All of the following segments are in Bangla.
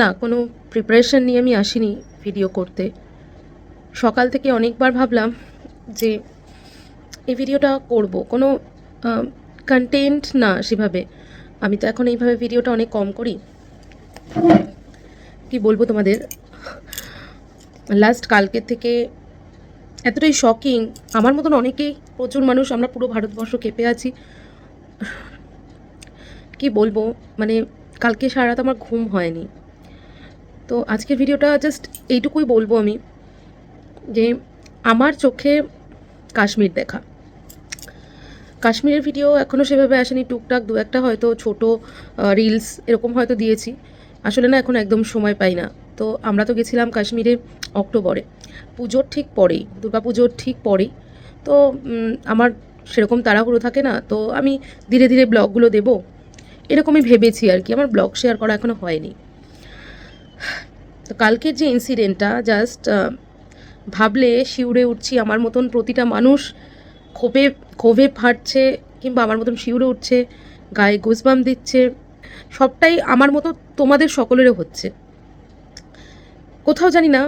না, কোনো প্রিপারেশন নিয়ে আমি আসিনি ভিডিও করতে। সকাল থেকে অনেকবার ভাবলাম যে এই ভিডিওটা করব। কোনো কন্টেন্ট না সেভাবে। আমি তো এখন এইভাবে ভিডিওটা অনেক কম করি। কি বলব তোমাদের? লাস্ট কালকের থেকে এতটাই শকিং আমার মতন অনেকেই প্রচুর মানুষ আমরা পুরো ভারতবর্ষ কেঁপে আছি। কি বলব? মানে কালকে সারা রাত আমার ঘুম হয়নি। তো আজকের ভিডিওটা জাস্ট এইটুকুই বলব আমি যে আমার চোখে কাশ্মীর দেখা। কাশ্মীরের ভিডিও এখনও সেভাবে আসেনি, টুকটাক দু একটা হয়তো ছোট রিলস এরকম হয়তো দিয়েছি। আসলে না, এখন একদম সময় পাই না। তো আমরা তো গেছিলাম কাশ্মীরে অক্টোবরে। পুজোর ঠিক পরেই পুজোর ঠিক পরেই। তো আমার সেরকম তাড়াহুড়ো থাকে না, তো আমি ধীরে ধীরে ব্লগগুলো দেবো। এরকমই ভেবেছি আর কি। আমার ব্লগ শেয়ার করা এখনও হয়নি। তো কালকের যে ইনসিডেন্টটা জাস্ট ভাবলে শিউরে উঠছি আমার মতন প্রতিটা মানুষ ক্ষোভে ক্ষোভে ফাটছে কিংবা আমার মতন শিউরে উঠছে গায়ে গুজবাম দিচ্ছে সবটাই আমার মতো তোমাদের সকলেরও হচ্ছে। কোথাও জানি না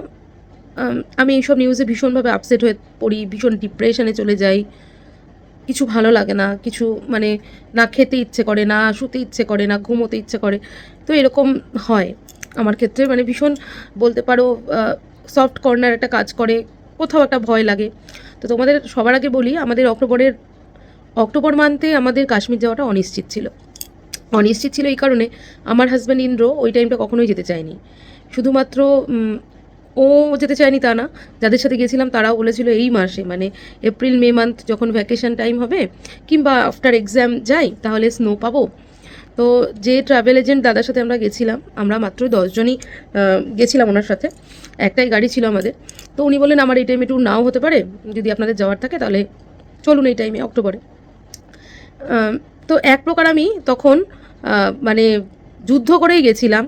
আম, এইসব নিউজে ভীষণভাবে আপসেট হয়ে পড়ি ভীষণ ডিপ্রেশনে চলে যাই। কিছু ভালো লাগে না কিছু মানে না খেতে ইচ্ছে করে না শুতে ইচ্ছে করে না ঘুমোতে ইচ্ছে করে তো এরকম হয়। আমার ক্ষেত্রে মানে ভীষণ বলতে পারো সফট কর্নার একটা কাজ করে, কোথাও একটা ভয় লাগে। তো তোমাদের সবার আগে বলি, আমাদের অক্টোবরের, অক্টোবর মান্থে আমাদের কাশ্মীর যাওয়াটা অনিশ্চিত ছিল। অনিশ্চিত ছিল এই কারণে আমার হাজব্যান্ড ইন্দ্র ওই টাইমটা কখনোই যেতে চায়নি। শুধুমাত্র ও যেতে চায়নি তা না, যাদের সাথে গেছিলাম তারাও বলেছিল এই মাসে মানে এপ্রিল মে মান্থ যখন ভ্যাকেশন টাইম হবে, কিংবা আফটার এক্সাম যাই তাহলে স্নো পাবো। তো যে ট্রাভেল এজেন্ট দাদার সাথে আমরা গেছিলাম, আমরা মাত্র দশজনই গেছিলাম ওনার সাথে। একটাই গাড়ি ছিল আমাদের। তো উনি বললেন, আমার এই টাইমে ট্যুর নাও হতে পারে। যদি আপনাদের যাওয়ার থাকে, তাহলে চলুন এই টাইমে অক্টোবরে। তো এক প্রকার আমি তখন মানে যুদ্ধ করেই গেছিলাম।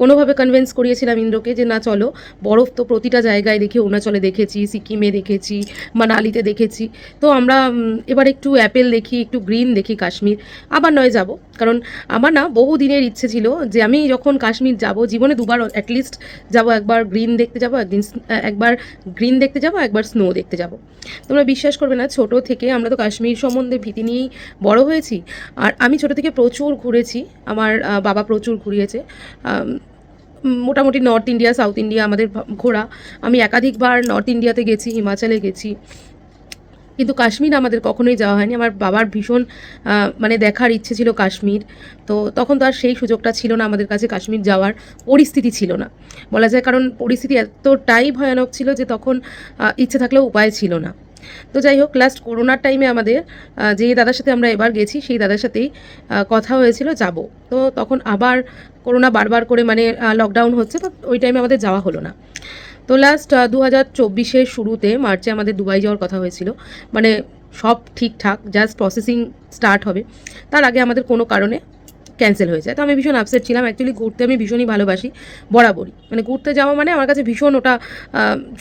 কোনোভাবে কনভিন্স করিয়েছিলাম ইন্দ্রকে যে, না, চলো। বরফ তো প্রতিটা জায়গায় দেখি, অরুণাচলে দেখেছি, সিকিমে দেখেছি, মানালিতে দেখেছি। তো আমরা এবার একটু অ্যাপেল দেখি, একটু গ্রিন দেখি কাশ্মীর। আবার নয় যাব, কারণ আমার না বহু দিনের ইচ্ছে ছিল যে, আমি যখন কাশ্মীর যাব, জীবনে দুবার অ্যাটলিস্ট যাব, একবার গ্রিন দেখতে যাব, একদিন একবার গ্রিন দেখতে যাব, একবার স্নো দেখতে যাব। তোমরা বিশ্বাস করবে না, ছোট থেকে আমরা তো কাশ্মীর সম্বন্ধে ভীতি নিয়েই বড় হয়েছি। আর আমি ছোট থেকে প্রচুর ঘুরেছি, আমার বাবা প্রচুর ঘুরিয়েছে। মোটামুটি নর্থ ইন্ডিয়া, সাউথ ইন্ডিয়া আমাদের ঘোরা। আমি একাধিকবার নর্থ ইন্ডিয়াতে গেছি, হিমাচলে গেছি। কিন্তু কাশ্মীর আমাদের কখনোই যাওয়া হয়নি। আমার বাবার ভীষণ মানে দেখার ইচ্ছে ছিল কাশ্মীর। তো তখন তো আর সেই সুযোগটা ছিল না আমাদের কাছে কাশ্মীর যাওয়ার। পরিস্থিতি ছিল না। বলা যায় কারণ পরিস্থিতি এতটাই ভয়ানক ছিল যে তখন ইচ্ছে থাকলেও উপায় ছিল না। তো যাই হোক লাস্ট করোনার টাইমে আমাদের যে দাদার সাথে আমরা এবার গেছি, সেই দাদার সাথেই কথা হয়েছিল যাব। তো তখন আবার করোনা বারবার করে মানে লকডাউন হচ্ছে, তো ওই টাইমে আমাদের যাওয়া হলো না। তো লাস্ট দু হাজার চব্বিশের শুরুতে, মার্চে আমাদের দুবাই যাওয়ার কথা হয়েছিল। মানে সব ঠিকঠাক জাস্ট প্রসেসিং স্টার্ট হবে। তার আগে আমাদের কোনো কারণে ক্যান্সেল হয়ে যায়। তো আমি ভীষণ আপসেট ছিলাম। অ্যাকচুয়ালি ঘুরতে আমি ভীষণই ভালোবাসি বরাবরই। মানে ঘুরতে যাওয়া মানে আমার কাছে ভীষণ ওটা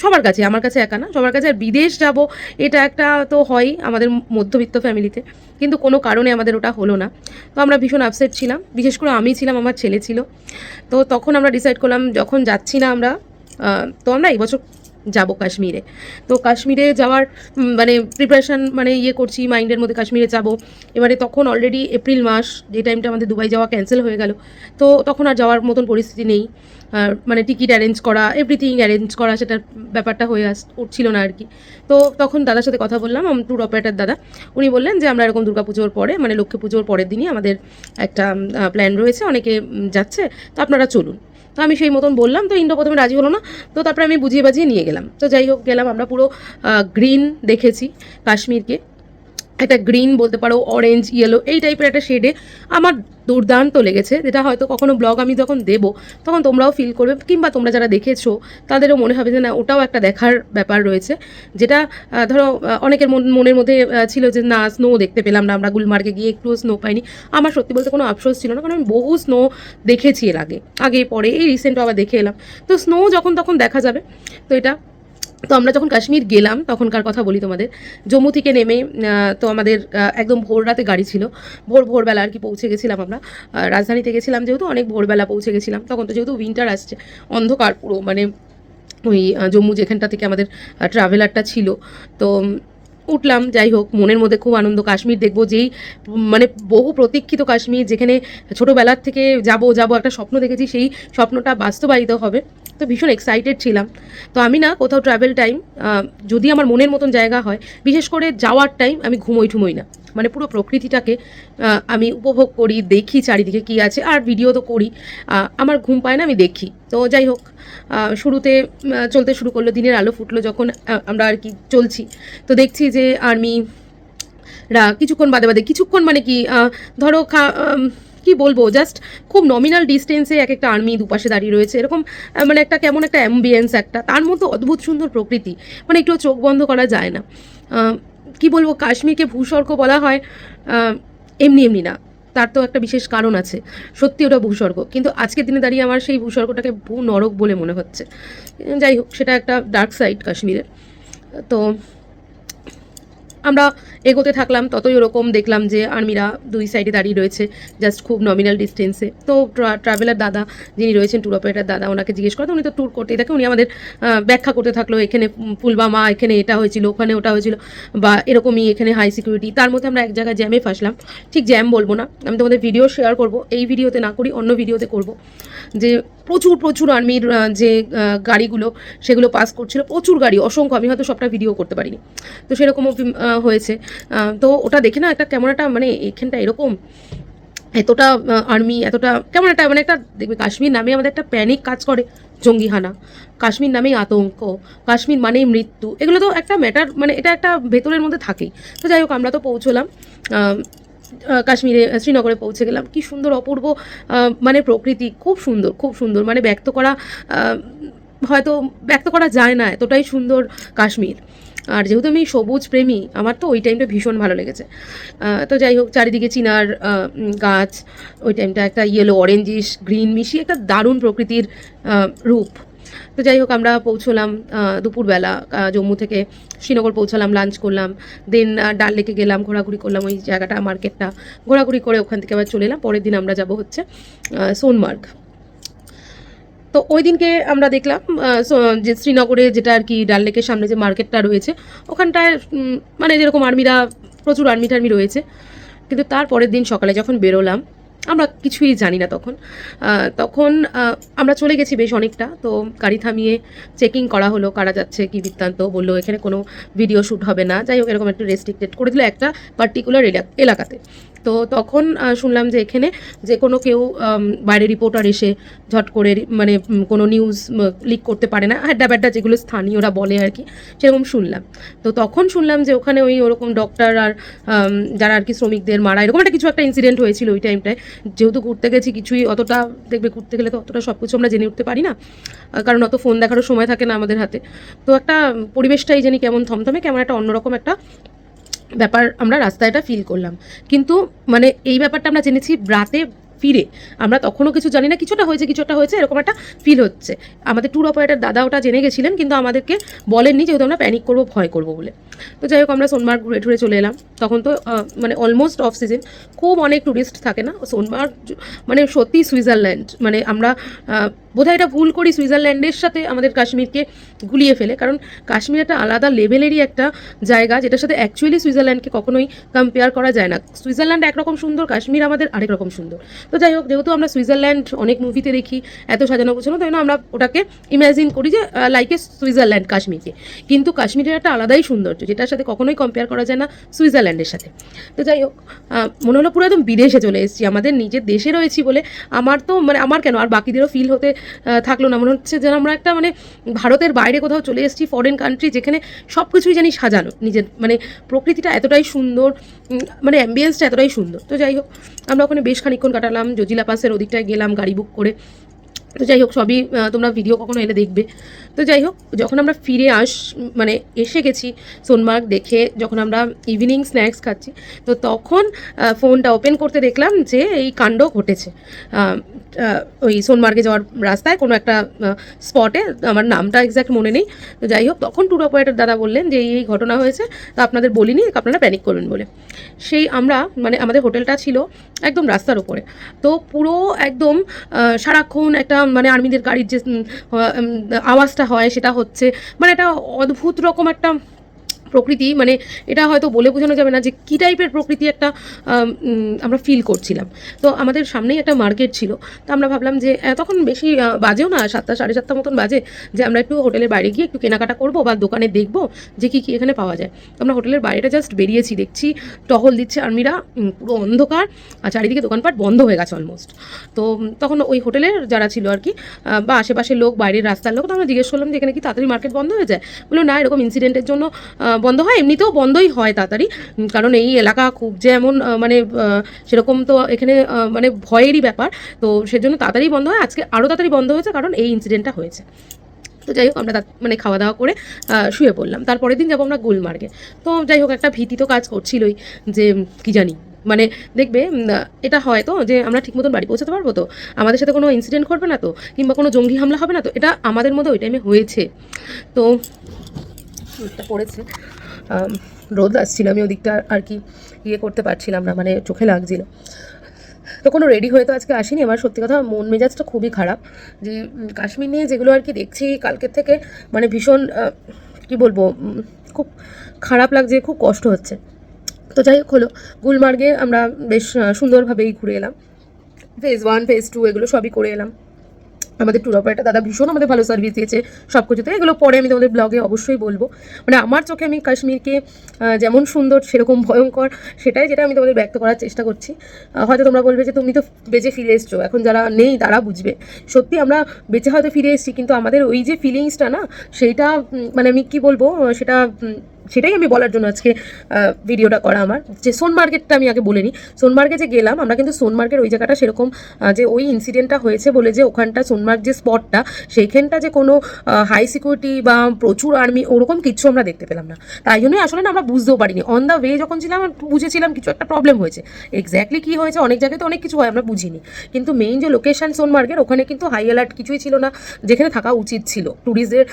সবার কাছে, আমার কাছে একা না, সবার কাছে আর বিদেশ যাব, এটা একটা তো হয়ই আমাদের মধ্যবিত্ত ফ্যামিলিতে কিন্তু কোনো কারণে আমাদের ওটা হলো না। তো আমরা ভীষণ আপসেট ছিলাম। বিশেষ করে আমি ছিলাম, আমার ছেলে ছিল। তো তখন আমরা ডিসাইড করলাম, যখন যাচ্ছি না আমরা তো আমরা এই বছর যাব কাশ্মীরে। তো কাশ্মীরে যাওয়ার মানে প্রিপারেশান মানে ইয়ে করছি, মাইন্ডের মধ্যে কাশ্মীরে যাব। এবারে তখন অলরেডি এপ্রিল মাস, যে টাইমটা আমাদের দুবাই যাওয়া ক্যান্সেল হয়ে গেল। তো তখন আর যাওয়ার মতন পরিস্থিতি নেই। আর মানে টিকিট অ্যারেঞ্জ করা এভরিথিং অ্যারেঞ্জ করা, সেটার ব্যাপারটা হয়ে আস, উঠছিল না আর কি। তো তখন দাদার সাথে কথা বললাম ট্যুর অপারেটার দাদা। উনি বললেন যে, আমরা এরকম দুর্গাপুজোর পরে মানে লক্ষ্মী পুজোর পরের দিনই আমাদের একটা প্ল্যান রয়েছে, অনেকে যাচ্ছে। তো আপনারা চলুন। তো আমি সেই মতন বললাম, তো ইন্দ্র প্রথমে রাজি হলো না। তো তারপরে আমি বুঝিয়ে বাজিয়ে নিয়ে গেলাম। তো যাই হোক, গেলাম আমরা পুরো গ্রিন দেখেছি কাশ্মীরকে। একটা গ্রিন বলতে পারো অরেঞ্জ ইয়েলো এই টাইপের একটা শেডে আমার দুর্দান্ত লেগেছে। যেটা হয়তো কখনো ব্লগ আমি যখন দেব, তখন তোমরাও ফিল করবে কিংবা তোমরা যারা দেখেছ, তাদেরও মনে হবে যে না, ওটাও একটা দেখার ব্যাপার রয়েছে। যেটা ধরো অনেকের মন- মনের মধ্যে ছিল যে না স্নো দেখতে পেলাম না, আমরা গুলমার্গে গিয়ে একটুও স্নো পাইনি। আমার সত্যি বলতে কোনো আফসোস ছিল না, কারণ আমি বহু স্নো দেখেছি এর আগে। আগে, পরে, এই রিসেন্টও আবার দেখে এলাম। তো স্নো যখন তখন দেখা যাবে। তো এটা তো আমরা যখন কাশ্মীর গেলাম, তখনকার কথা বলি তোমাদের, জম্মু থেকে নেমে তো আমাদের একদম ভোর রাতে গাড়ি ছিল। ভোর ভোরবেলা আর কি পৌঁছে গেছিলাম আমরা। রাজধানীতে গেছিলাম যেহেতু অনেক ভোরবেলা পৌঁছে গেছিলাম। তখন তো যেহেতু উইন্টার আসছে, অন্ধকার পুরো মানে ওই জম্মু যেখানটা থেকে আমাদের ট্রাভেলারটা ছিল। তো উঠলাম, যাই হোক, মনের মধ্যে খুব আনন্দ। কাশ্মীর দেখব যেই মানে বহু প্রতীক্ষিত কাশ্মীর, যেখানে ছোটোবেলার থেকে যাব যাব একটা স্বপ্ন দেখেছি, সেই স্বপ্নটা বাস্তবায়িত হবে। তো ভীষণ এক্সাইটেড ছিলাম। তো আমি না কোথাও ট্রাভেল টাইম যদি আমার মনের মতন জায়গা হয়, বিশেষ করে যাওয়ার টাইম আমি ঘুমোই ঠুমোই না। মানে পুরো প্রকৃতিটাকে আমি উপভোগ করি, দেখি চারিদিকে কী আছে, আর ভিডিও তো করি। আমার ঘুম পায় না, আমি দেখি। তো যাই হোক শুরুতে চলতে শুরু করল, দিনের আলো ফুটলো যখন আমরা আর কি চলছি। তো দেখছি যে আর্মি রা কিছুক্ষণ বাদে বাদে, কিছুক্ষণ মানে কি ধরো খা কি বলব? জাস্ট খুব নমিনাল ডিস্টেন্সে এক একটা আর্মি দুপাশে দাঁড়িয়ে রয়েছে। এরকম মানে একটা কেমন একটা অ্যাম্বিয়েন্স একটা। তার মধ্যে অদ্ভুত সুন্দর প্রকৃতি। মানে একটু চোখ বন্ধ করা যায় না। কি বলব? কাশ্মীরকে ভূস্বর্গ বলা হয় এমনি এমনি না। তার তো একটা বিশেষ কারণ আছে। সত্যি ওটা ভূস্বর্গ। কিন্তু আজকের দিনে দাঁড়িয়ে আমার সেই ভূস্বর্গটাকে ভূ নরক বলে মনে হচ্ছে। যাই হোক, সেটা একটা ডার্ক সাইড কাশ্মীরের। তো আমরা এগোতে থাকলাম ততই ওরকম দেখলাম যে আর্মিরা দুই সাইডে দাঁড়িয়ে রয়েছে জাস্ট খুব নমিনাল ডিস্টেন্সে তো ট্রাভেলার দাদা যিনি রয়েছেন ট্যুর অপারেটার দাদা ওনাকে জিজ্ঞেস করতে উনি তো ট্যুর করতেই থাকে উনি আমাদের ব্যাখ্যা করতে থাকল এখানে পুলবামা এখানে এটা হয়েছিল ওখানে ওটা হয়েছিল বা এরকমই এখানে হাই সিকিউরিটি তার মধ্যে আমরা এক জায়গায় জ্যামে ফাঁসলাম। ঠিক জ্যাম বলব না আমি তোমাদের ভিডিও শেয়ার করব এই ভিডিওতে না করি অন্য ভিডিওতে করব। যে প্রচুর প্রচুর আর্মির যে গাড়িগুলো সেগুলো পাস করছিল প্রচুর গাড়ি অসংখ্য আমি হয়তো সবটা ভিডিও করতে পারিনি। তো সেরকমও আহ, হয়েছে। তো ওটা দেখে না একটা কেমন একটা মানে এখানটা এরকম এতটা আর্মি এতটা কেমন একটা মানে একটা দেখবে কাশ্মীর নামে আমাদের একটা প্যানিক কাজ করে জঙ্গিহানা। কাশ্মীর নামেই আতঙ্ক, কাশ্মীর মানেই মৃত্যু, এগুলো তো একটা ম্যাটার মানে এটা একটা ভেতরের মধ্যে থাকেই। তো যাই হোক, আমরা তো পৌঁছলাম কাশ্মীরে শ্রীনগরে পৌঁছে গেলাম। কি সুন্দর, অপূর্ব মানে প্রকৃতি, খুব সুন্দর খুব সুন্দর মানে ব্যক্ত করা হয়তো ব্যক্ত করা যায় না এতটাই সুন্দর কাশ্মীর। আর যেহেতু আমি সবুজ প্রেমী, আমার তো ওই টাইমটা ভীষণ ভালো লেগেছে। তো যাই হোক, চারিদিকে চিনার গাছ, ওই টাইমটা একটা ইয়েলো অরেঞ্জিশ গ্রিন মিশিয়ে একটা দারুণ প্রকৃতির রূপ। তো যাই হোক, আমরা পৌঁছলাম দুপুরবেলা জম্মু থেকে শ্রীনগর পৌঁছালাম লাঞ্চ করলাম দেন ডাল লেকে গেলাম, ঘোরাঘুরি করলাম ওই জায়গাটা মার্কেটটা ঘোরাঘুরি করে ওখান থেকে আবার চলে এলাম, পরের দিন আমরা যাব হচ্ছে সোনমার্গ। তো ওই দিনকে আমরা দেখলাম যে শ্রীনগরে যেটা আর কি ডাল লেকের সামনে যে মার্কেটটা রয়েছে, ওখানটায় মানে যেরকম আর্মিরা, প্রচুর আর্মি টার্মি রয়েছে। কিন্তু তার পরের দিন সকালে যখন বেরোলাম, আমরা কিছুই জানি না তখন। তখন আমরা চলে গেছি বেশ অনেকটা। তো গাড়ি থামিয়ে চেকিং করা হলো, কারা যাচ্ছে, কি বৃত্তান্ত, বলল এখানে কোনো ভিডিও শ্যুট হবে না। যাই হোক, এরকম একটু রেস্ট্রিক্টেড করে দিল একটা পার্টিকুলার এলাকাতে। তো তখন শুনলাম যে এখানে যে কোনো কেউ বাইরে রিপোর্টার এসে ঝট করে মানে কোনো নিউজ লিক করতে পারে না। হ্যাড্ডা ব্যাড্ডা যেগুলো স্থানীয়রা বলে আর কি, সেরকম শুনলাম। তো তখন শুনলাম যে ওখানে ওই ওরকম ডক্টর আর যারা আর কি শ্রমিকদের মারা, এরকম একটা কিছু একটা ইনসিডেন্ট হয়েছিল ওই টাইমটায় যেহেতু ঘুরতে গেছি, কিছুই অতটা দেখবে ঘুরতে গেলে তো অতটা সব কিছু আমরা জেনে উঠতে পারি না। কারণ অত ফোন দেখারও সময় থাকে না আমাদের হাতে। তো একটা পরিবেশটাই জানি কেমন থমথমে, কেমন একটা অন্যরকম একটা ব্যাপার আমরা রাস্তায় এটা ফিল করলাম। কিন্তু মানে এই ব্যাপারটা আমরা জেনেছি রাতে ফিরে। আমরা তখনও কিছু জানি না, কিছুটা হয়েছে কিছুটা হয়েছে, এরকম একটা ফিল হচ্ছে। আমাদের ট্যুর অপারেটার দাদা ওটা জেনে গেছিলেন, কিন্তু আমাদেরকে বলেননি যেহেতু আমরা প্যানিক করব, ভয় করব বলে। তো যাই হোক, আমরা সোনমার্গ ঘুরে টুরে চলে এলাম। তখন তো মানে অলমোস্ট অফ সিজন খুব অনেক ট্যুরিস্ট থাকে না? সোনমার্গ মানে সত্যি সুইজারল্যান্ড। মানে আমরা বোধহয় এটা ভুল করি সুইজারল্যান্ডের সাথে আমাদের কাশ্মীরকে গুলিয়ে ফেলে। কারণ কাশ্মীর একটা আলাদা লেভেলেরই একটা জায়গা, যেটার সাথে অ্যাকচুয়ালি সুইজারল্যান্ডকে কখনোই কম্পেয়ার করা যায় না। সুইজারল্যান্ড একরকম সুন্দর, কাশ্মীর আমাদের আরেক রকম সুন্দর। তো যাই হোক, যেহেতু আমরা সুইজারল্যান্ড অনেক মুভিতে দেখি, এত সাজানো গোছানো, তাই না আমরা ওটাকে ইমাজিন করি যে লাইকে সুইজারল্যান্ড কাশ্মীরকে। কিন্তু কাশ্মীরের একটা আলাদাই সৌন্দর্য, যেটার সাথে কখনোই কম্পেয়ার করা যায় না সুইজারল্যান্ডের সাথে। তো যাই হোক মনে হলো পুরো একদম বিদেশে চলে এসেছি। আমাদের নিজের দেশে রয়েছি বলে আমার তো মানে আমার কেন? আর বাকিদেরও ফিল হতে থাকল না। মনে হচ্ছে যেন আমরা একটা মানে ভারতের বাইরে কোথাও চলে এসেছি ফরেন কান্ট্রি যেখানে সব কিছুই জানি সাজানো। নিজের মানে প্রকৃতিটা এতটাই সুন্দর মানে অ্যাম্বিয়েন্সটা এতটাই সুন্দর। তো যাই হোক, আমরা ওখানে বেশ খানিক্ষণ কাটালাম। জজিলা পাসের ওদিকটায় গেলাম, গাড়ি বুক করে। তো যাই হোক, সবই তোমরা ভিডিও কখনো এলে দেখবে। তো যাই হোক, যখন আমরা ফিরে আস মানে এসে গেছি সোনমার্গ দেখে, যখন আমরা ইভিনিং স্ন্যাক্স খাচ্ছি, তো তখন ফোনটা ওপেন করতে দেখলাম যে এই কাণ্ড ঘটেছে। ওই সোনমার্গে যাওয়ার রাস্তায় কোনো একটা স্পটে আমার নামটা এক্স্যাক্ট মনে নেই। তো যাই হোক, তখন ট্যুর অপারেটর দাদা বললেন যে এই ঘটনা হয়েছে, তো আপনাদের বলিনি, আপনারা প্যানিক করবেন বলে। সেই আমরা মানে আমাদের হোটেলটা ছিল একদম রাস্তার উপরে। তো পুরো একদম সারাক্ষণ একটা মানে আর্মিদের গাড়ির যে আওয়াজটা হয় সেটা হচ্ছে। মানে একটা অদ্ভুত রকম একটা প্রকৃতি মানে এটা হয়তো বলে বোঝানো যাবে না যে কী টাইপের প্রকৃতি একটা আমরা ফিল করছিলাম। তো আমাদের সামনেই একটা মার্কেট ছিল। তো আমরা ভাবলাম যে তখন বেশি বাজেও না, সাতটা, সাড়ে সাতটা মতন বাজে, যে আমরা একটু হোটেলের বাইরে গিয়ে একটু কেনাকাটা করব বা দোকানে দেখব যে কী কী এখানে পাওয়া যায়। আমরা হোটেলের বাইরেটা জাস্ট বেরিয়েছি, দেখছি, টহল দিচ্ছে আর্মিরা পুরো অন্ধকার, আর চারিদিকে দোকানপাট বন্ধ হয়ে গেছে অলমোস্ট তো তখন ওই হোটেলের যারা ছিল আর কি বা আশেপাশের লোক, বাইরের রাস্তার লোক, তো আমরা জিজ্ঞেস করলাম যে এখানে কি তাড়াতাড়ি মার্কেট বন্ধ হয়ে যায়? বলল, না, এরকম ইনসিডেন্টের জন্য বন্ধ হয়, এমনিতেও বন্ধই হয় তাড়াতাড়ি। কারণ এই এলাকা খুব যে এমন মানে সেরকম তো এখানে মানে ভয়েরই ব্যাপার। তো সেজন্য তাড়াতাড়ি বন্ধ হয়। আজকে আরও তাড়াতাড়ি বন্ধ হয়েছে, কারণ এই ইনসিডেন্টটা হয়েছে। তো যাই হোক, আমরা মানে খাওয়া দাওয়া করে শুয়ে পড়লাম। তারপরের দিন যাব আমরা গুলমার্গে। তো যাই হোক, একটা ভীতি তো কাজ করছিলই যে কি জানি। মানে দেখবে এটা হয় তো যে, আমরা ঠিক মতন বাড়ি পৌঁছাতে পারব তো? আমাদের সাথে কোনো ইনসিডেন্ট ঘটবে না তো? কিংবা কোনো জঙ্গি হামলা হবে না তো? এটা আমাদের মধ্যে ওই টাইমে হয়েছে। তো রোদটা পড়েছে। রোদ আসছিল, আমি ওদিকটা আর কি ইয়ে করতে পারছিলাম না মানে চোখে লাগছিল। তো কোনো রেডি হয়ে তো আজকে আসিনি। আমার সত্যি কথা মন মেজাজটা খুবই খারাপ। যে কাশ্মীর নিয়ে যেগুলো আর কি দেখছি, কালকের থেকে মানে ভীষণ কি বলব খুব খারাপ লাগছে, খুব কষ্ট হচ্ছে। তো যাই হোক হলো, গুলমার্গে আমরা বেশ সুন্দরভাবেই ঘুরে এলাম। ফেজ ওয়ান ফেজ টু এগুলো সবই করে এলাম। আমাদের ট্যুর অপারেটর দাদা ভীষণ আমাদের ভালো সার্ভিস দিয়েছে সব কিছুতে এগুলো পরে আমি তোমাদের ব্লগে অবশ্যই বলব। মানে আমার চোখে আমি কাশ্মীরকে যেমন সুন্দর সেরকম ভয়ঙ্কর সেটাই যেটা আমি তোমাদের ব্যক্ত করার চেষ্টা করছি। হয়তো তোমরা বলবে যে তুমি তো বেঁচে ফিরে এসছো, এখন যারা নেই তারা বুঝবে। সত্যি আমরা বেঁচে হয়তো ফিরে এসেছি, কিন্তু আমাদের ওই যে ফিলিংসটা না, সেইটা মানে আমি কি বলব, সেটা সেটাই আমি বলার জন্য আজকে ভিডিওটা করা আমার। যে সোনমার্কেটটা আমি আগে বলে নিই। সোনমার্গে যে গেলাম, আমরা কিন্তু সোনমার্গের ওই জায়গাটা সেরকম যে ওই ইনসিডেন্টটা হয়েছে বলে যে ওখানটা সোনমার্গ যে স্পটটা সেইখানটা যে কোনো হাই সিকিউরিটি বা প্রচুর আর্মি ওরকম কিছু আমরা দেখতে পেলাম না। তাই জন্যই আসলে না আমরা বুঝতেও পারিনি। অন দ্য ওয়ে যখন ছিলাম, বুঝেছিলাম কিছু একটা প্রবলেম হয়েছে। এক্স্যাক্টলি কী হয়েছে, অনেক জায়গায় তো অনেক কিছু হয়, আমরা বুঝিনি। কিন্তু মেইন যে লোকেশন সোনমার্গের, ওখানে কিন্তু হাই অ্যালার্ট কিছুই ছিল না। যেখানে থাকা উচিত ছিল। ট্যুরিস্টদের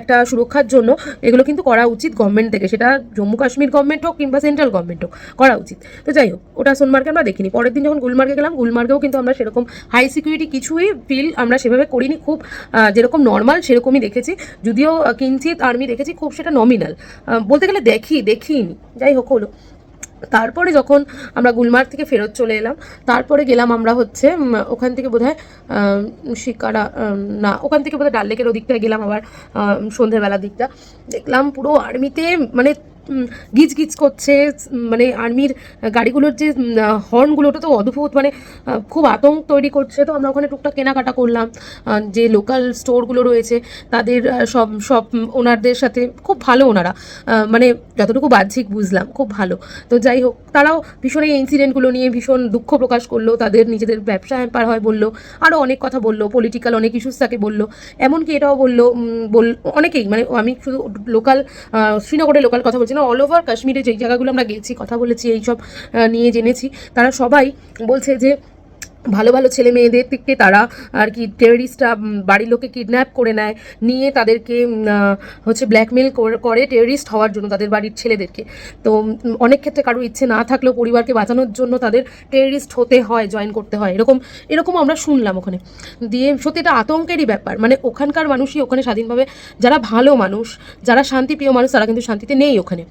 একটা সুরক্ষার জন্য, এগুলো কিন্তু করা উচিত গভর্নমেন্ট থেকে, সেটা জম্মু কাশ্মীর গভর্নমেন্ট হোক কিংবা সেন্ট্রাল গভর্নমেন্ট হোক, করা উচিত। তো যাই হোক, ওটা সোনমার্গে আমরা দেখিনি। পরের দিন যখন গুলমার্গে গেলাম, গুলমার্গেও কিন্তু আমরা সেরকম হাই সিকিউরিটি কিছুই ফিল আমরা সেভাবে করিনি। খুব যেরকম নর্মাল সেরকমই দেখেছি। যদিও কিঞ্চিত আর্মি দেখেছি, খুব সেটা নমিনাল বলতে গেলে দেখি, দেখিনি। যাই হোক, হলো। তারপরে যখন আমরা গুলমার্গ থেকে ফেরত চলে এলাম, তারপরে গেলাম আমরা হচ্ছে ওখান থেকে বোধ হয় শিকারা না, ওখান থেকে বোধহয় ডাল লেকের ওদিকটায় গেলাম আবার সন্ধ্যেবেলার দিকটা। দেখলাম পুরো আর্মিতে মানে গিজ গিজ করছে মানে আর্মির গাড়িগুলোর যে হর্নগুলো, ওটা তো অদ্ভুত মানে খুব আতঙ্ক তৈরি করছে। তো আমরা ওখানে টুকটাক কেনাকাটা করলাম। যে লোকাল স্টোরগুলো রয়েছে, তাদের সব সব ওনারদের সাথে, খুব ভালো ওনারা। মানে যতটুকু বাহ্যিক বুঝলাম, খুব ভালো। তো যাই হোক, তারাও ভীষণ এই ইনসিডেন্টগুলো নিয়ে ভীষণ দুঃখ প্রকাশ করল, তাদের নিজেদের ব্যবসা হ্যাম্পার হয় বলল আরও অনেক কথা বলল পলিটিক্যাল অনেক ইস্যুস থাকে বলল। এমনকি এটাও বলল বল, অনেকেই মানে আমি শুধু লোকাল শ্রীনগরের লোকাল কথা বলছি না অল ওভার কাশ্মীরে যেই জায়গাগুলো আমরা গেছি, কথা বলেছি, এইসব নিয়ে জেনেছি, তারা সবাই বলছে যে ভালো ভালো ছেলে মেয়েদের থেকে তারা আর কি টেররিস্টরা বাড়ির লোকে কিডন্যাপ করে নেয়, নিয়ে তাদেরকে হচ্ছে ব্ল্যাকমেল করে টেররিস্ট হওয়ার জন্য তাদের বাড়ির ছেলেদেরকে। তো অনেক ক্ষেত্রে কারোর ইচ্ছে না থাকলেও পরিবারকে বাঁচানোর জন্য তাদের টেররিস্ট হতে হয় জয়েন করতে হয়, এরকম এরকম আমরা শুনলাম ওখানে। দিয়ে সত্যি এটা আতঙ্কেরই ব্যাপার মানে ওখানকার মানুষই ওখানে স্বাধীনভাবে, যারা ভালো মানুষ, যারা শান্তিপ্রিয় মানুষ, তারা কিন্তু শান্তিতে নেই ওখানে।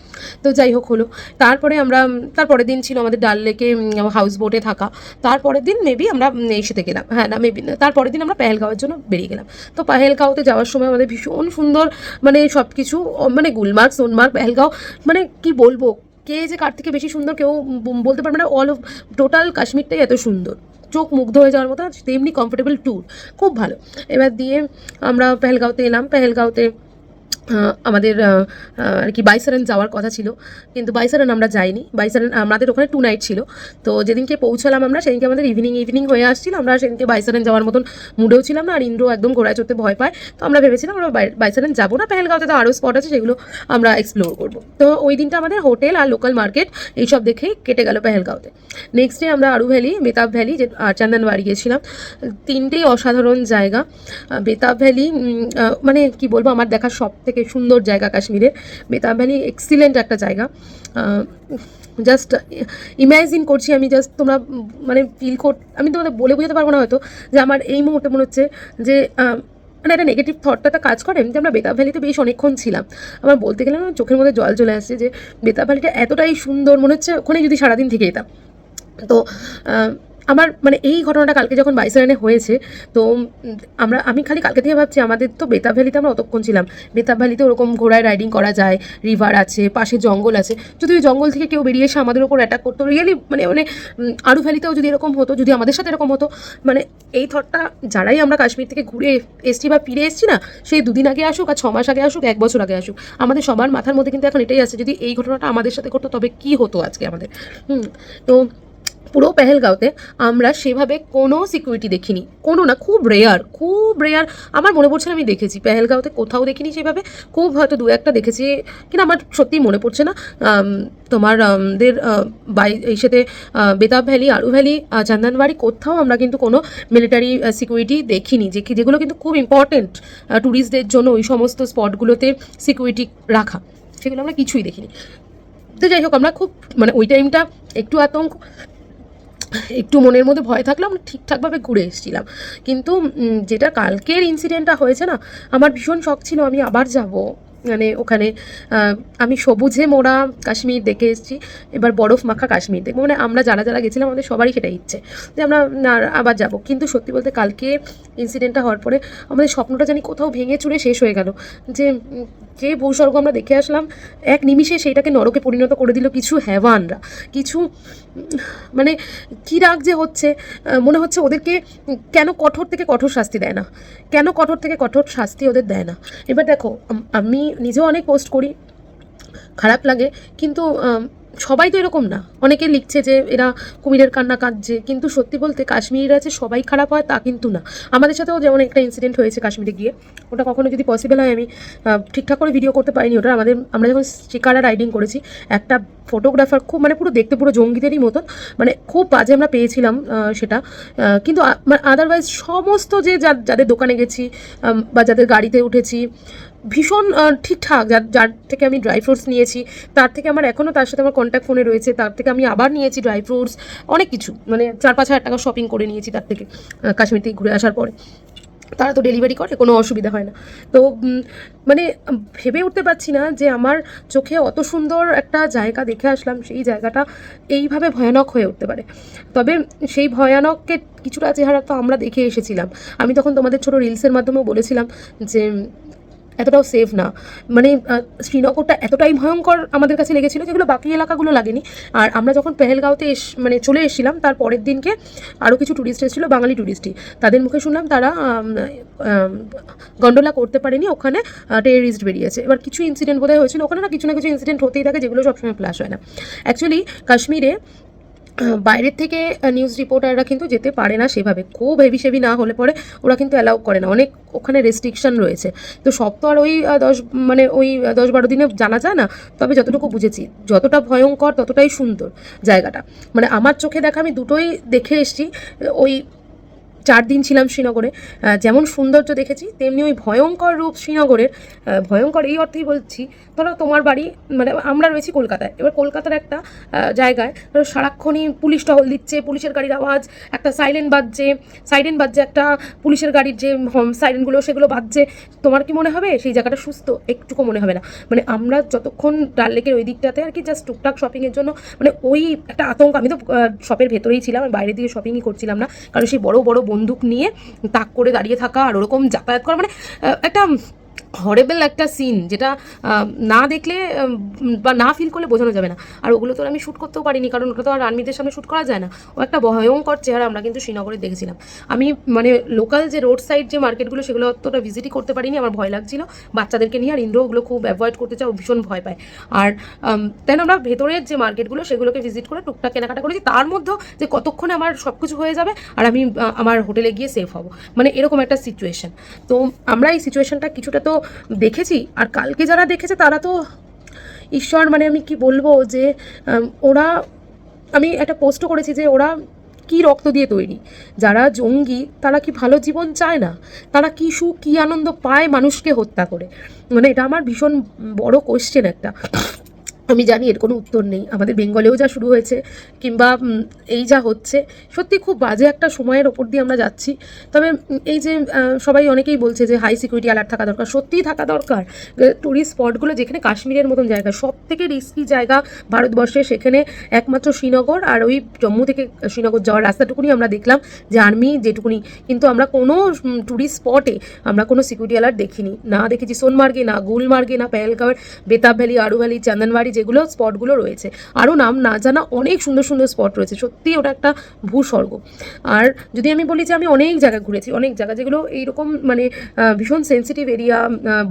তো যাই হোক হলো, তারপরে আমরা তারপরের দিন ছিল আমাদের ডাল লেকে হাউস বোটে থাকা। তারপরের দিন মেবি আমরা উম, এই সাথে গেলাম। হ্যাঁ না মেবি তারপরের দিন আমরা পেহেলগাঁওয়ের জন্য বেরিয়ে গেলাম। তো পেহেলগাঁওতে যাওয়ার সময় আমাদের ভীষণ সুন্দর মানে সব কিছু মানে গুলমার্গ সোনমার্গ পেহেলগাঁও মানে কি বলব কে যে কার থেকে বেশি সুন্দর কেউ বলতে পারবে না। অল অফ টোটাল কাশ্মীরটাই এত সুন্দর। চোখ মুগ্ধ হয়ে যাওয়ার মতো তেমনি কমফোর্টেবল ট্যুর খুব ভালো। এবার দিয়ে আমরা পেহেলগাঁওতে এলাম। পেহেলগাঁওতে আমাদের আর কি বাইসারেন যাওয়ার কথা ছিল। কিন্তু বাইসারেন আমরা যাইনি। বাইসারেন আমাদের ওখানে টু নাইট ছিল। তো যেদিনকে পৌঁছালাম আমরা, সেদিনকে আমাদের ইভিনিং ইভিনিং হয়ে আসছিল। আমরা সেদিনকে বাইসারেন যাওয়ার মতন মুডেও ছিলাম না, আর ইন্দ্র একদম ঘোড়ায় চড়তে ভয় পায়। তো আমরা ভেবেছিলাম, আমরা বাই- বাইসারেন যাব না। পেহেলগাঁওতে তো আরও স্পট আছে, সেগুলো আমরা এক্সপ্লোর করব। তো ওই দিনটা আমাদের হোটেল আর লোকাল মার্কেট এইসব দেখেই কেটে গেল পেহেলগাঁওতে। নেক্সট ডে আমরা আরু ভ্যালি বেতাব ভ্যালি যে আর চন্দনবাড়ি গিয়েছিলাম। তিনটেই অসাধারণ জায়গা। বেতাব ভ্যালি মানে কি বলব, আমার দেখা সব থেকে সুন্দর জায়গা কাশ্মীরের। বেতাব ভ্যালি এক্সিলেন্ট একটা জায়গা। জাস্ট ইমাজিন করছি আমি জাস্ট তোমরা মানে ফিল কর, আমি তোমাদের বলে বোঝাতে পারব না হয়তো, যে আমার এই মুহূর্তে মনে হচ্ছে যে মানে একটা নেগেটিভ থটটা একটা কাজ করে, যে আমরা বেতাব ভ্যালিতে বেশ অনেকক্ষণ ছিলাম। আমার বলতে গেলে না, চোখের মধ্যে জল চলে আসছে যে বেতাব ভ্যালিটা এতটাই সুন্দর মনে হচ্ছে, ওখানে যদি সারাদিন থেকে যেতাম। তো আমার মানে এই ঘটনাটা কালকে যখন বাইশ বাইসারানে হয়েছে, তো আমরা, আমি খালি কালকে থেকে ভাবছি, আমাদের তো বেতাব ভ্যালিতে আমরা অতক্ষণ ছিলাম। বেতাব ভ্যালিতে ওরকম ঘোড়ায় রাইডিং করা যায় রিভার আছে, পাশে জঙ্গল আছে। যদি ওই জঙ্গল থেকে কেউ বেরিয়ে এসে আমাদের ওপর অ্যাটাক করতো রিয়েলি মানে মানে আরু ভ্যালিতেও যদি এরকম হতো, যদি আমাদের সাথে এরকম হতো মানে এই থটটা যারাই আমরা কাশ্মীর থেকে ঘুরে এসছি বা ফিরে এসছি না সেই দুদিন আগে আসুক আর ছ মাস আগে আসুক, এক বছর আগে আসুক, আমাদের সবার মাথার মধ্যে কিন্তু এখন এটাই আছে, যদি এই ঘটনাটা আমাদের সাথে ঘটতো তবে কি হতো আজকে আমাদের? হুম, তো পুরো পেহেলগাঁওতে আমরা সেভাবে কোনো সিকিউরিটি দেখিনি। কোনো না খুব রেয়ার খুব রেয়ার আমার মনে পড়ছে না আমি দেখেছি পেহেলগাঁওতে কোথাও দেখিনি সেভাবে। খুব হয়তো দু একটা দেখেছি কিন্তু আমার সত্যিই মনে পড়ছে না। আম, তোমার আমাদের আহ, বাই এই সাথে বেতাব ভ্যালি আরু ভ্যালি চন্দনবাড়ি কোথাও আমরা কিন্তু কোনো মিলিটারি সিকিউরিটি দেখিনি। যে যেগুলো কিন্তু খুব ইম্পর্টেন্ট ট্যুরিস্টদের জন্য ওই সমস্ত স্পটগুলোতে সিকিউরিটি রাখা। সেগুলো আমরা কিছুই দেখিনি। তো যাই হোক আমরা খুব মানে ওই টাইমটা একটু আতঙ্ক। একটু মনের মধ্যে ভয় থাকলে আমরা ঠিকঠাকভাবে ঘুরে এসেছিলাম। কিন্তু যেটা কালকের ইনসিডেন্টটা হয়েছে না, আমার ভীষণ শখ ছিল আমি আবার যাব। মানে ওখানে আমি সবুজে মোড়া কাশ্মীর দেখে এসেছি, এবার বরফ মাখা কাশ্মীর দেখব। মানে আমরা যারা যারা গেছিলাম, আমাদের সবারই সেটা ইচ্ছে যে আমরা না, আবার যাব। কিন্তু সত্যি বলতে কালকে ইনসিডেন্টটা হওয়ার পরে আমাদের স্বপ্নটা জানি কোথাও ভেঙে চুরে শেষ হয়ে গেল। যে যে ভূস্বর্গ আমরা দেখে আসলাম, এক নিমিষে সেইটাকে নরকে পরিণত করে দিল কিছু হ্যাভানরা কিছু মানে কী রাগ যে হচ্ছে মনে হচ্ছে ওদেরকে কেন কঠোর থেকে কঠোর শাস্তি দেয় না? কেন কঠোর থেকে কঠোর শাস্তি ওদের দেয় না? এবার দেখো, আমি নিজেও অনেক পোস্ট করি, খারাপ লাগে, কিন্তু সবাই তো এরকম না। অনেকে লিখছে যে এরা কুমিরের কান্না কাঁদছে, কিন্তু সত্যি বলতে কাশ্মীরিরা যে সবাই খারাপ হয় তা কিন্তু না। আমাদের সাথেও যেমন একটা ইনসিডেন্ট হয়েছে কাশ্মীরে গিয়ে, ওটা কখনো যদি পসিবল হয় আমি ঠিকঠাক করে ভিডিও করতে পারিনি ওটা আমাদের, আমরা যখন শিকারা রাইডিং করেছি, একটা ফটোগ্রাফার খুব মানে পুরো দেখতে পুরো জঙ্গিদেরই মতন মানে খুব বাজে আমরা পেয়েছিলাম সেটা। কিন্তু আদারওয়াইজ সমস্ত যে যা- যাদের দোকানে গেছি বা যাদের গাড়িতে উঠেছি ভীষণ ঠিকঠাক। যার যার থেকে আমি ড্রাই ফ্রুটস নিয়েছি, তার থেকে আমার এখনও তার সাথে আমার কন্ট্যাক্ট ফোনে রয়েছে, তার থেকে আমি আবার নিয়েছি ড্রাই ফ্রুটস অনেক কিছু। মানে চার পাঁচ হাজার টাকা শপিং করে নিয়েছি তার থেকে কাশ্মীর থেকে ঘুরে আসার পরে। তারা তো ডেলিভারি করে, কোনো অসুবিধা হয় না। তো মানে ভেবে উঠতে পারছি না যে আমার চোখে অত সুন্দর একটা জায়গা দেখে আসলাম, সেই জায়গাটা এইভাবে ভয়ানক হয়ে উঠতে পারে। তবে সেই ভয়ানককে কিছুটা চেহারা তো আমরা দেখে এসেছিলাম। আমি তখন তোমাদের ছোট রিলসের মাধ্যমেও বলেছিলাম যে এতটাও সেফ না। মানে শ্রীনগরটা এতটাই ভয়ঙ্কর আমাদের কাছে লেগেছিল যেগুলো বাকি এলাকাগুলো লাগেনি। আর আমরা যখন পেহেলগাঁওতে এস মানে চলে এসেছিলাম, তার পরের দিনকে আরও কিছু ট্যুরিস্ট এসেছিল, বাঙালি ট্যুরিস্টই তাদের মুখে শুনলাম তারা গন্ডোলা করতে পারেনি, ওখানে টেরিস্ট বেরিয়েছে। এবার কিছু ইনসিডেন্ট বোধহয় হয়েছিল, ওখানে না কিছু না কিছু ইনসিডেন্ট হতেই থাকে, যেগুলো সবসময় ফ্ল্যাশ হয় না। অ্যাকচুয়ালি কাশ্মীরে বাইরের থেকে নিউজ রিপোর্টাররা কিন্তু যেতে পারে না সেভাবে। খুব হেভি সেভি না হলে পরে ওরা কিন্তু অ্যালাউ করে না। অনেক ওখানে রেস্ট্রিকশন রয়েছে। তো সব তো আর ওই দশ মানে ওই দশ বারো দিনে জানা যায় না। তবে যতটুকু বুঝেছি, যতটা ভয়ঙ্কর ততটাই সুন্দর জায়গাটা। মানে আমার চোখে দেখা আমি দুটোই দেখে এসছি। ওই চার দিন ছিলাম শ্রীনগরে যেমন সৌন্দর্য দেখেছি, তেমনি ওই ভয়ঙ্কর রূপ শ্রীনগরের ভয়ঙ্কর এই অর্থেই বলছি, ধরো তোমার বাড়ি মানে আমরা রয়েছি কলকাতায়, এবার কলকাতার একটা জায়গায়, ধরো সারাক্ষণই পুলিশ টহল দিচ্ছে, পুলিশের গাড়ির আওয়াজ, একটা সাইরেন বাজছে সাইরেন বাজছে একটা পুলিশের গাড়ির যে সাইরেনগুলো সেগুলো বাজছে, তোমার কি মনে হবে? সেই জায়গাটা সুস্থ, একটুকু মনে হবে না। মানে আমরা যতক্ষণ ডাল লেকের ওই দিকটাতে আর কি জাস্ট টুকটাক শপিংয়ের জন্য মানে ওই একটা আতঙ্ক, আমি তো শপের ভেতরেই ছিলাম বাইরে দিয়ে শপিংই করছিলাম না, কারণ সেই বড় বড় বন্দুক নিয়ে তাক করে দাঁড়িয়ে থাকা আর ওরকম যাতায়াত করা মানে একটা হরেবল একটা সিন যেটা না দেখলে বা না ফিল করলে বোঝানো যাবে না। আর ওগুলো তো আমি শ্যুট করতেও পারিনি, কারণ ওটা তো আর আর্মিদের সামনে শ্যুট করা যায় না। ও একটা ভয়ঙ্কর চেহারা আমরা কিন্তু শ্রীনগরে দেখেছিলাম। আমি মানে লোকাল যে রোড সাইড যে মার্কেটগুলো সেগুলো অতটা ভিজিটই করতে পারিনি, আমার ভয় লাগছিল। বাচ্চাদেরকে নিয়ে আর ইন্দ্র ওগুলো খুব অ্যাভয়েড করতে চাও ভীষণ ভয় পায়। আর দেন আমরা ভেতরের যে মার্কেটগুলো সেগুলোকে ভিজিট করে টুকটাক কেনাকাটা করেছি। তার মধ্যেও যে কতক্ষণে আমার সব কিছু হয়ে যাবে, আর আমি আমার হোটেলে গিয়ে সেফ হব। মানে এরকম একটা সিচুয়েশন তো আমরা এই সিচুয়েশনটা কিছুটা তো দেখেছি আর কালকে যারা দেখেছে তারা তো ঈশ্বর মানে আমি কি বলব যে ওরা, আমি একটা পোস্টও করেছি যে ওরা কি রক্ত দিয়ে তৈরি। যারা জঙ্গি, তারা কি ভালো জীবন চায় না? তারা কি সুখ, কী আনন্দ পায় মানুষকে হত্যা করে? মানে এটা আমার ভীষণ বড় কোশ্চেন একটা। আমি জানি এর কোনো উত্তর নেই। আমাদের বেঙ্গলেও যা শুরু হয়েছে কিংবা এই যা হচ্ছে, সত্যি খুব বাজে একটা সময়ের ওপর দিয়ে আমরা যাচ্ছি। তবে এই যে সবাই অনেকেই বলছে যে হাই সিকিউরিটি অ্যালার্ট থাকা দরকার। সত্যিই থাকা দরকার। ট্যুরিস্ট স্পটগুলো যেখানে কাশ্মীরের মতন জায়গা সব থেকে রিস্কি জায়গা ভারতবর্ষে সেখানে একমাত্র শ্রীনগর আর ওই জম্মু থেকে শ্রীনগর যাওয়ার রাস্তাটুকুনি আমরা দেখলাম। যে আর্মি যেটুকুনি। কিন্তু আমরা কোনো ট্যুরিস্ট স্পটে আমরা কোনো সিকিউরিটি অ্যালার্ট দেখিনি। না দেখেছি সোনমার্গে, না গুলমার্গে, না পেহেলগাঁওয়ের, বেতাব ভ্যালি, আরু ভ্যালি, চন্দনবাড়ি যেগুলো স্পটগুলো রয়েছে। আরও নাম না জানা অনেক সুন্দর সুন্দর স্পট রয়েছে। সত্যি ওটা একটা ভূস্বর্গ। আর যদি আমি বলি যে আমি অনেক জায়গা ঘুরেছি, অনেক জায়গা যেগুলো এইরকম মানে ভীষণ সেন্সিটিভ এরিয়া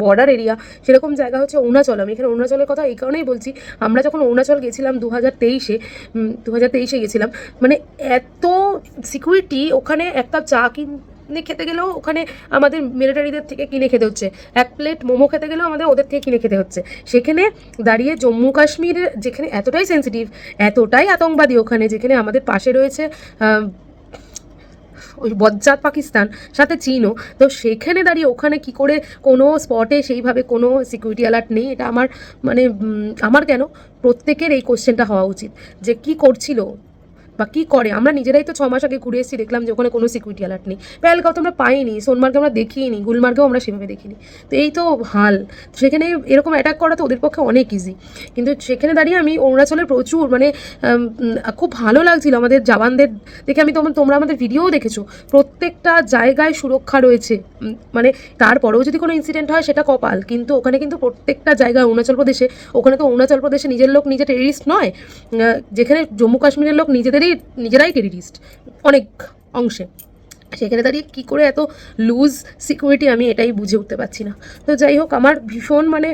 বর্ডার এরিয়া সেরকম জায়গা হচ্ছে অরুণাচল। আমি এখানে অরুণাচলের কথা এই কারণেই বলছি, আমরা যখন অরুণাচল গেছিলাম দু হাজার তেইশে দু হাজার তেইশে গেছিলাম মানে এত সিকিউরিটি ওখানে এক কাপ চা কিনে খেতে গেলেও ওখানে আমাদের মিলিটারিদের থেকে কিনে খেতে হচ্ছে। এক প্লেট মোমো খেতে গেলেও আমাদের ওদের থেকে কিনে খেতে হচ্ছে। সেখানে দাঁড়িয়ে জম্মু কাশ্মীরের যেখানে এতটাই সেন্সিটিভ এতটাই আতঙ্কবাদী ওখানে, যেখানে আমাদের পাশে রয়েছে ওই বজ্জাত পাকিস্তান, সাথে চীনও। তো সেখানে দাঁড়িয়ে ওখানে কি করে কোনো স্পটে সেইভাবে কোনো সিকিউরিটি অ্যালার্ট নেই, এটা আমার মানে আমার কেন? প্রত্যেকের এই কোশ্চেনটা হওয়া উচিত। যে কি করছিল? বা কী করে? আমরা নিজেরাই তো ছ মাস আগে ঘুরে এসেছি, দেখলাম যে ওখানে কোনো সিকিউরিটি অ্যালার্ট নেই। পেহেলগাঁও তো আমরা পাইনি সোনমার্গে আমরা দেখিনি গুলমার্গেও আমরা সেভাবে দেখিনি। তো এই তো হাল। সেখানে এরকম অ্যাটাক করা তো ওদের পক্ষে অনেক ইজি কিন্তু সেখানে দাঁড়িয়ে আমি অরুণাচলের প্রচুর মানে খুব ভালো লাগছিল আমাদের জওয়ানদের দেখে। আমি তোমার, তোমরা আমাদের ভিডিওও দেখেছ। প্রত্যেকটা জায়গায় সুরক্ষা রয়েছে। মানে তারপরেও যদি কোনো ইনসিডেন্ট হয় সেটা কপাল। কিন্তু ওখানে কিন্তু প্রত্যেকটা জায়গায় অরুণাচল প্রদেশে, ওখানে তো অরুণাচল প্রদেশে নিজের লোক নিজে টেরিস্ট নয়। যেখানে জম্মু কাশ্মীরের লোক নিজেদেরই নিজেরাই নিজেরাই টেরিস্ট অনেক অংশে। সেখানে দাঁড়িয়ে কী করে এত লুজ সিকিউরিটি আমি এটাই বুঝে উঠতে পারছি না। তো যাই হোক, আমার ভীষণ মানে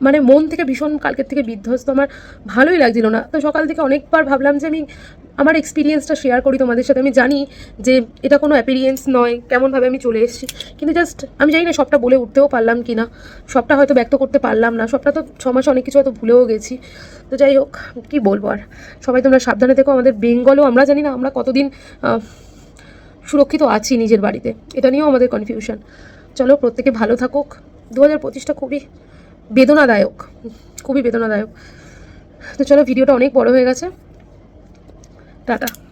মানে মন থেকে ভীষণ কালকের থেকে বিধ্বস্ত। আমার ভালোই লাগছিল না। তো সকাল থেকে অনেকবার ভাবলাম যে আমি আমার এক্সপিরিয়েন্সটা শেয়ার করি তোমাদের সাথে। আমি জানি যে এটা কোনো অ্যাপিরিয়েন্স নয়, কেমনভাবে আমি চলে এসেছি। কিন্তু জাস্ট আমি জানি না সবটা বলে উঠতেও পারলাম কি না সবটা হয়তো ব্যক্ত করতে পারলাম না। সবটা তো ছ মাসে অনেক কিছু হয়তো ভুলেও গেছি। তো যাই হোক, কী বলব আর? সবাই তোমরা সাবধানে থেকো। আমাদের বেঙ্গলেও আমরা জানি না আমরা কতদিন সুরক্ষিত আছি নিজের বাড়িতে। এটা নিয়েও আমাদের কনফিউশন চলো, প্রত্যেকে ভালো থাকুক। দু হাজার পঁচিশটা খুবই বেদনাদায়ক। খুবই বেদনাদায়ক। তো চলো ভিডিওটা অনেক বড় হয়ে গেছে। better.